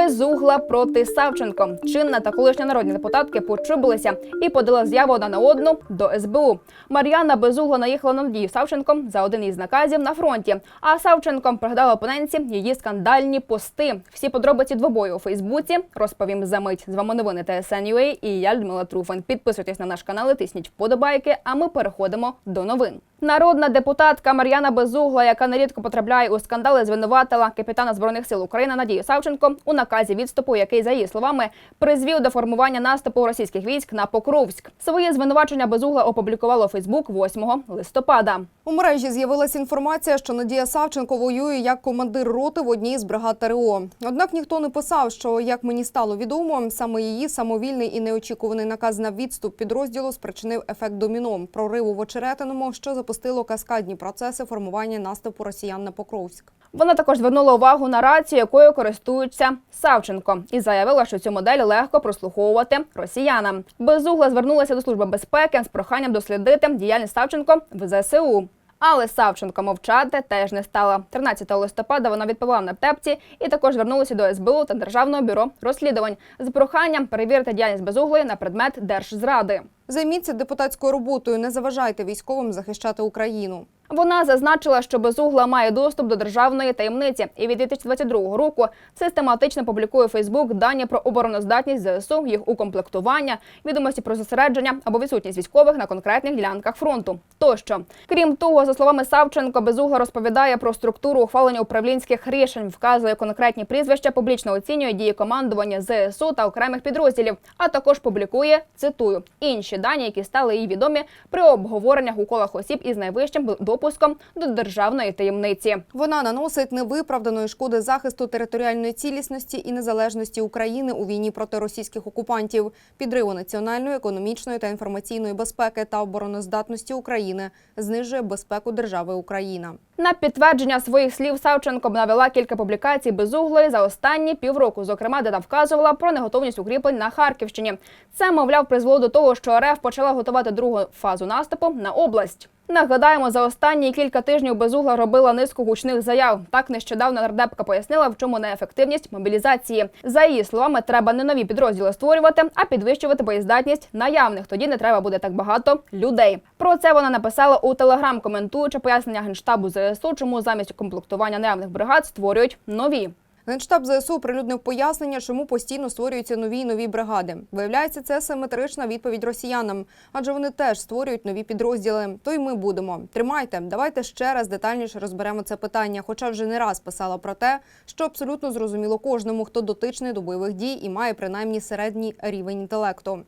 Безугла проти Савченко. Чинна та колишня народні депутатки почубилися і подали заяву одна на одну до СБУ. Мар'яна Безугла наїхала на Надію Савченко за один із наказів на фронті. А Савченко пригадала опоненці її скандальні пости. Всі подробиці двобою у Фейсбуці розповім за мить. З вами новини ТСН.UA і я Людмила Труфан. Підписуйтесь на наш канал, і тисніть вподобайки. А ми переходимо до новин. Народна депутатка Мар'яна Безугла, яка нерідко потрапляє у скандали, звинуватила капітана збройних сил України Надію Савченко у наказі відступу, який, за її словами, призвів до формування наступу російських військ на Покровськ. Своє звинувачення Безугла опублікувала Фейсбук 8 листопада. У мережі з'явилася інформація, що Надія Савченко воює як командир роти в одній з бригад ТРО. Однак ніхто не писав, що як мені стало відомо, саме її самовільний і неочікуваний наказ на відступ підрозділу спричинив ефект доміно прориву в очеретиному, що запустило каскадні процеси формування наступу росіян на Покровськ. Вона також звернула увагу на рацію, якою користується Савченко, і заявила, що цю модель легко прослуховувати росіянам. Безугла звернулася до служби безпеки з проханням дослідити діяльність Савченко в ЗСУ. Але Савченко мовчати теж не стала. 13 листопада вона відповіла на птепці і також звернулася до СБУ та Державного бюро розслідувань з проханням перевірити діяльність безуглої на предмет держзради. Займіться депутатською роботою, не заважайте військовим захищати Україну. Вона зазначила, що безугла має доступ до державної таємниці і від 2022 року систематично публікує Фейсбук дані про обороноздатність ЗСУ, їх укомплектування, відомості про зосередження або відсутність військових на конкретних ділянках фронту. Тощо, крім того, за словами Савченко, безугла розповідає про структуру ухвалення управлінських рішень, вказує конкретні прізвища, публічно оцінює дії командування ЗСУ та окремих підрозділів, а також публікує цитую інші дані, які стали їй відомі при обговореннях у колах осіб із найвищим допуском до державної таємниці. Вона наносить невиправданої шкоди захисту територіальної цілісності і незалежності України у війні проти російських окупантів, підриву національної, економічної та інформаційної безпеки та обороноздатності України, знижує безпеку держави Україна. На підтвердження своїх слів Савченко навела кілька публікацій безуглої за останні півроку, зокрема, де та вказувала про неготовність укріплень на Харківщині. Це, мовляв, призвело до того, що РФ почала готувати другу фазу наступу на область. Нагадаємо, за останні кілька тижнів безугла робила низку гучних заяв. Так нещодавно нардепка пояснила, в чому неефективність мобілізації. За її словами, треба не нові підрозділи створювати, а підвищувати боєздатність наявних. Тоді не треба буде так багато людей. Про це вона написала у телеграм, коментуючи пояснення генштабу ЗСУ, чому замість комплектування наявних бригад створюють нові. Генштаб ЗСУ прилюднив пояснення, чому постійно створюються нові й нові бригади. Виявляється, це симетрична відповідь росіянам, адже вони теж створюють нові підрозділи. То й ми будемо. Тримайте, давайте ще раз детальніше розберемо це питання. Хоча вже не раз писала про те, що абсолютно зрозуміло кожному, хто дотичний до бойових дій і має принаймні середній рівень інтелекту.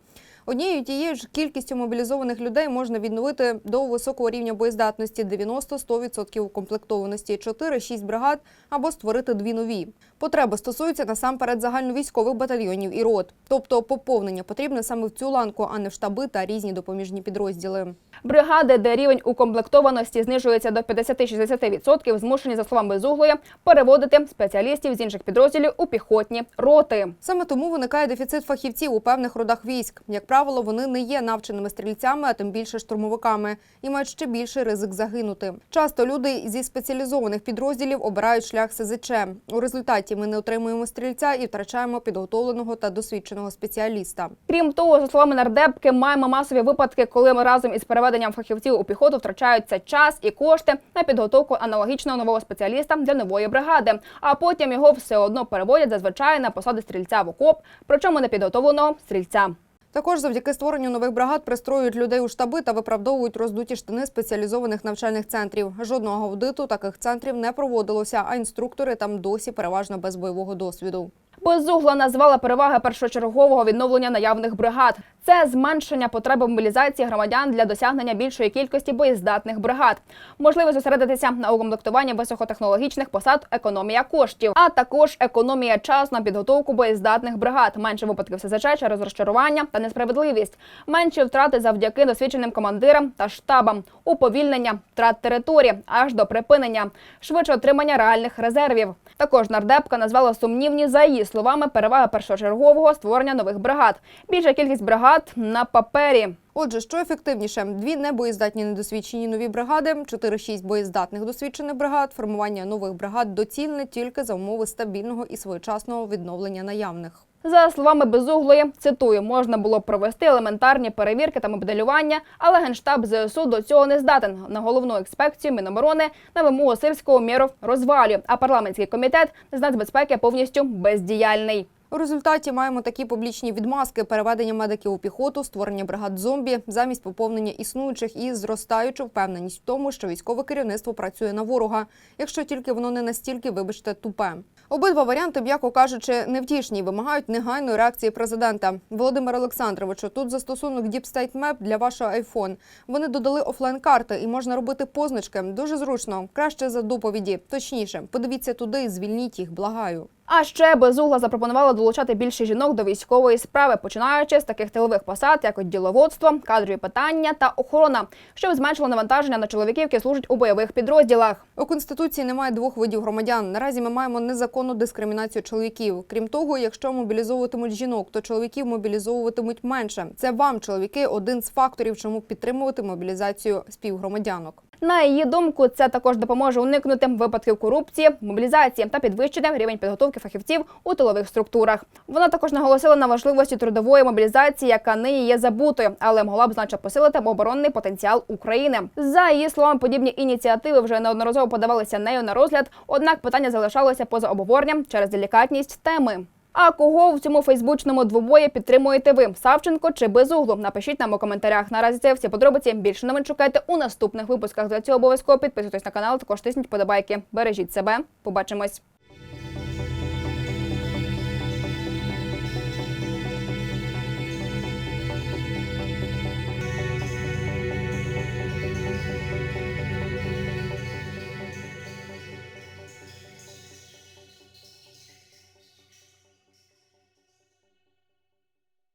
Однією тією ж кількістю мобілізованих людей можна відновити до високого рівня боєздатності 90-100% укомплектованості 4-6 бригад або створити дві нові. Потреби стосуються насамперед загальновійськових батальйонів і рот. Тобто поповнення потрібне саме в цю ланку, а не в штаби та різні допоміжні підрозділи. Бригади, де рівень укомплектованості знижується до 50-60%, змушені, за словами Безуглої, переводити спеціалістів з інших підрозділів у піхотні роти. Саме тому виникає дефіцит фахівців у певних родах військ. Як правило, вони не є навченими стрільцями, а тим більше штурмовиками, і мають ще більший ризик загинути. Часто люди зі спеціалізованих підрозділів обирають шлях СЗЧ. У результаті ми не отримуємо стрільця і втрачаємо підготовленого та досвідченого спеціаліста. Крім того, за словами нардепки, маємо масові випадки, коли ми разом із переведенням фахівців у піхоту втрачаються час і кошти на підготовку аналогічного нового спеціаліста для нової бригади. А потім його все одно переводять зазвичай на посади стрільця в окоп, причому непідготовленого стрільця. Також завдяки створенню нових бригад пристроюють людей у штаби та виправдовують роздуті штани спеціалізованих навчальних центрів. Жодного аудиту таких центрів не проводилося, а інструктори там досі переважно без бойового досвіду. Безугла назвала переваги першочергового відновлення наявних бригад. Це зменшення потреби мобілізації громадян для досягнення більшої кількості боєздатних бригад, можливість зосередитися на укомплектуванні високотехнологічних посад, економія коштів, а також економія часу на підготовку боєздатних бригад, менше випадків СЗЧ через розчарування та несправедливість, менші втрати завдяки досвідченим командирам та штабам, уповільнення втрат території аж до припинення, швидше отримання реальних резервів. Також нардепка назвала сумнівні за її словами, перевага першочергового створення нових бригад. Більша кількість бригад на папері. Отже, що ефективніше: дві небоєздатні недосвідчені нові бригади, 4-6 боєздатних досвідчених бригад, формування нових бригад доцільне тільки за умови стабільного і своєчасного відновлення наявних. За словами Безуглої, цитую, можна було провести елементарні перевірки та моделювання, але генштаб ЗСУ до цього не здатен. На головну інспекцію Міноборони на вимогу сирського міру розвалює, а парламентський комітет з нацбезпеки повністю бездіяльний. У результаті маємо такі публічні відмазки: переведення медиків у піхоту, створення бригад зомбі замість поповнення існуючих і зростаючу впевненість в тому, що військове керівництво працює на ворога, якщо тільки воно не настільки, вибачте, тупе. Обидва варіанти, м'яко кажучи, невтішні, вимагають негайної реакції президента. Володимир Олександровичу, тут застосунок Deep Map для вашого iPhone. Вони додали офлайн карти і можна робити позначки. Дуже зручно, краще за доповіді. Точніше, подивіться туди і звільніть їх. Благаю. А ще Безугла запропонувала долучати більше жінок до військової справи, починаючи з таких тилових посад, як от діловодство, кадрові питання та охорона, щоб зменшило навантаження на чоловіків, які служать у бойових підрозділах. У конституції немає двох видів громадян. Наразі ми маємо незаконну дискримінацію чоловіків. Крім того, якщо мобілізовуватимуть жінок, то чоловіків мобілізовуватимуть менше. Це вам, чоловіки, один з факторів, чому підтримувати мобілізацію співгромадянок. На її думку, це також допоможе уникнути випадків корупції, мобілізації та підвищити рівень підготовки фахівців у тилових структурах. Вона також наголосила на важливості трудової мобілізації, яка нині є забутою, але могла б значно посилити оборонний потенціал України. За її словами, подібні ініціативи вже неодноразово подавалися нею на розгляд однак питання залишалося поза обговоренням через делікатність теми. А кого в цьому фейсбучному двобої підтримуєте ви? Савченко чи Безуглу? Напишіть нам у коментарях. Наразі це всі подробиці. Більше новин шукайте у наступних випусках. Для цього обов'язково підписуйтесь на канал. Також тисніть подобайки. Бережіть себе. Побачимось.